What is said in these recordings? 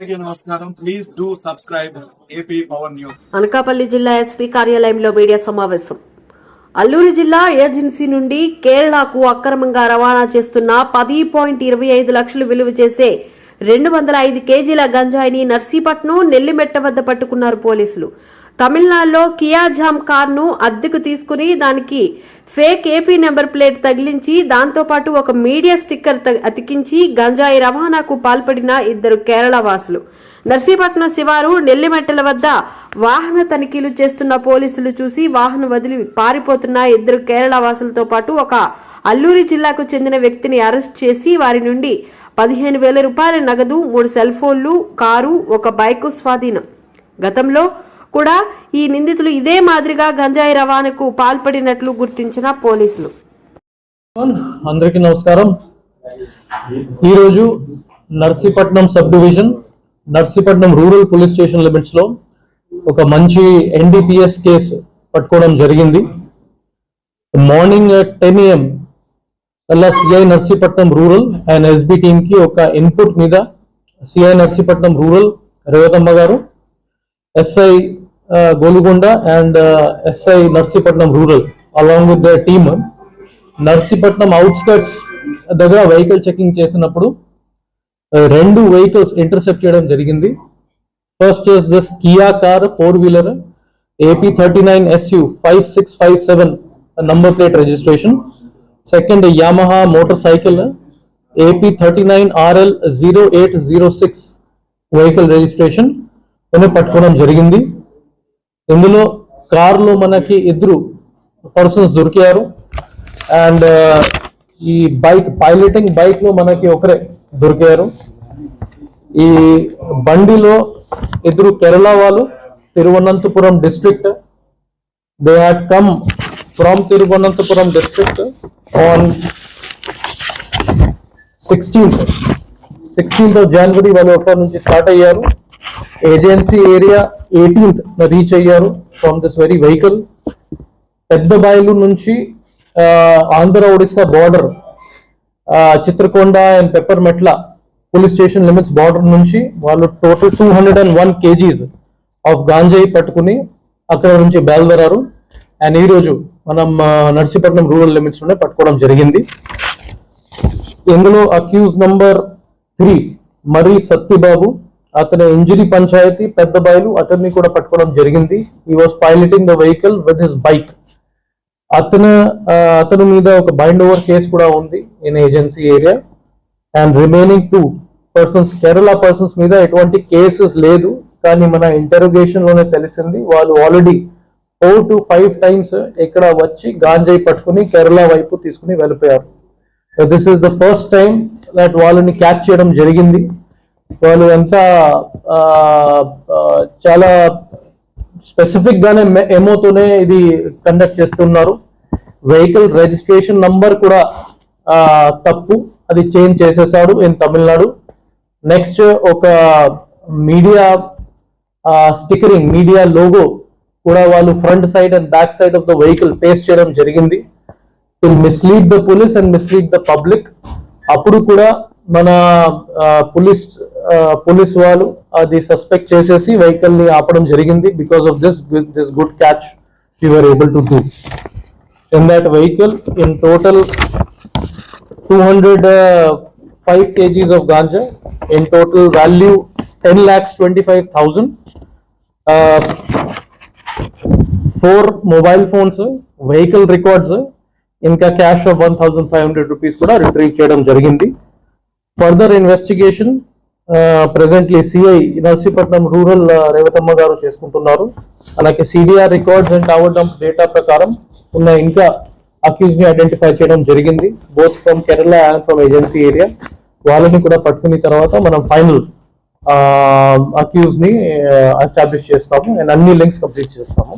నమస్కారం. Please do subscribe AP power news Anakapalli జిల్లా SP కార్యాలయంలో మీడియా సమావేశం. అల్లూరి జిల్లా ఏజెన్సీ నుండి కేరళకు అక్రమంగా రవాణా చేస్తున్న పది పాయింట్ ఇరవై ఐదు లక్షలు విలువ చేసే రెండు వందల ఐదు కేజీల గంజాయిని నర్సీపట్నం నెల్లిమెట్ట వద్ద పట్టుకున్నారు పోలీసులు. తమిళనాడులో కియా జామ్ కార్ను అద్దెకు తీసుకుని దానికి ఫేక్ ఏపీ నెంబర్ ప్లేట్ తగిలించి దాంతోపాటు ఒక మీడియా స్టిక్కర్ అతికించి గంజాయి రవాణాకు పాల్పడిన ఇద్దరు కేరళ వాసులు. నర్సీపట్నం శివారు నెల్లిమెట్టల వద్ద వాహన తనిఖీలు చేస్తున్న పోలీసులు చూసి వాహనం వదిలి పారిపోతున్న ఇద్దరు కేరళ వాసులతో పాటు ఒక అల్లూరి జిల్లాకు చెందిన వ్యక్తిని అరెస్ట్ చేసి వారి నుండి పదిహేను వేల రూపాయల నగదు మూడు సెల్ ఫోన్లు కారు ఒక బైకు స్వాధీనం. గతంలో కూడా ఈ నిందితులు ఇదే మాదిరిగా గంజాయి రవాణాకు పాల్పడినట్లు గుర్తించిన పోలీసులు. అందరికీ నమస్కారం. ఈరోజు Narsipatnam sub division Narsipatnam rural police station లిమిట్స్లో ఒక మంచి ఎన్డీపీఎస్ కేసు పట్టుకోవడం జరిగింది. మార్నింగ్ టెన్ ఏఎం అలా CI Narsipatnam rural and SB టీమ్కి ఒక ఇన్పుట్ మీద CI Narsipatnam rural Revathamma garu SI Golugonda and SI Narsipatnam rural along with the team Narsipatnam outskirts దగ్గర వెహికల్ చెకింగ్ చేసినప్పుడు రెండు వెహికల్స్ ఇంటర్సెప్ట్ చేయడం జరిగింది. First is this Kia car four wheeler AP thirty nine SU five six five seven number plate registration second Yamaha motorcycle AP thirty nine RL zero eight zero six vehicle registration పట్టుకోవడం జరిగింది. ఇందులో కారులో మనకి ఇద్దరు persons దొరికారు. And uh, ఈ bike piloting బైక్లో మనకి ఒకరే దొరికారు. ఈ బండిలో ఇద్దరు కేరళ వాళ్ళు Thiruvananthapuram district they had come from Thiruvananthapuram district on sixteenth sixteenth of January వాళ్ళు అక్కడ నుంచి స్టార్ట్ అయ్యారు? ఏజెన్సీ ఏరియా ఎయిటీన్త్ రీచ్ అయ్యారు ఫ్రమ్ దిస్ వెరీ వెహికల్ పెద్ద బాయిలు నుంచి ఆంధ్ర ఒడిస్సా బార్డర్ చిత్రకొండ అండ్ పెప్పర్ మెట్ల పోలీస్ స్టేషన్ లిమిట్స్ బార్డర్ నుంచి వాళ్ళు total two hundred and one kgs of గాంజాయి పట్టుకుని అక్కడ నుంచి బయలుదేరారు. అండ్ ఈ రోజు మనం నర్సీపట్నం రూరల్ లిమిట్స్లోనే పట్టుకోవడం జరిగింది. ఇందులో అక్యూజ్ నంబర్ త్రీ మరి సత్తిబాబు అతని ఇంజరీ పంచాయతీ పెద్ద బాయలు అతన్ని కూడా పట్టుకోవడం జరిగింది. ఈ was piloting the vehicle with his bike అతను అతని మీద ఒక బైండ్ ఓవర్ కేసు కూడా ఉంది in agency area and remaining two persons Kerala persons మీద ఎటువంటి కేసెస్ లేదు. కానీ మన ఇంటరోగేషన్లోనే తెలిసింది వాళ్ళు already four to five times ఇక్కడ వచ్చి గాంజాయి పట్టుకుని కేరళ వైపు తీసుకుని వెళ్ళిపోయారు. This is the first time that వాళ్ళని క్యాచ్ చేయడం జరిగింది. వాళ్ళు ఎంత చాలా స్పెసిఫిక్ గానే ఎమోతోనే ఇది కండక్ట్ చేస్తున్నారు. వెహికల్ రిజిస్ట్రేషన్ నంబర్ కూడా తప్పు. అది చేంజ్ చేసేసాడు ఇన్ తమిళనాడు నెక్స్ట్ ఒక మీడియా స్టిక్కరింగ్ మీడియా లోగో కూడా వాళ్ళు front side and back side of the vehicle paste చేయడం జరిగింది. To mislead the police and mislead the public అప్పుడు కూడా మన పోలీస్ పోలీస్ వాళ్ళు అది సస్పెక్ట్ చేసేసి వెహికల్ని ఆపడం జరిగింది. Because of this this good catch you're able to do in that vehicle in total two hundred five kgs of ganja in total value ten lakhs twenty five thousand four mobile phones vehicle records ఇంకా cash of one thousand five hundred rupees కూడా retrieve చేయడం జరిగింది. Further investigation presently CI Narsipatnam rural Revathamma garu చేసుకుంటున్నారు. అలాగే CDR records and tower dump data ప్రకారం ఉన్న ఇంకా అక్యూజ్ని identify చేయడం జరిగింది. Both from Kerala and from agency area వాళ్ళని కూడా పట్టుకున్న తర్వాత మనం ఫైనల్ అక్యూజ్ని ఎస్టాబ్లిష్ చేస్తాము. అండ్ అన్ని లింక్స్ కంప్లీట్ చేస్తాము.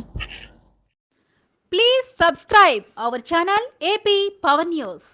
Please subscribe our channel AP Power news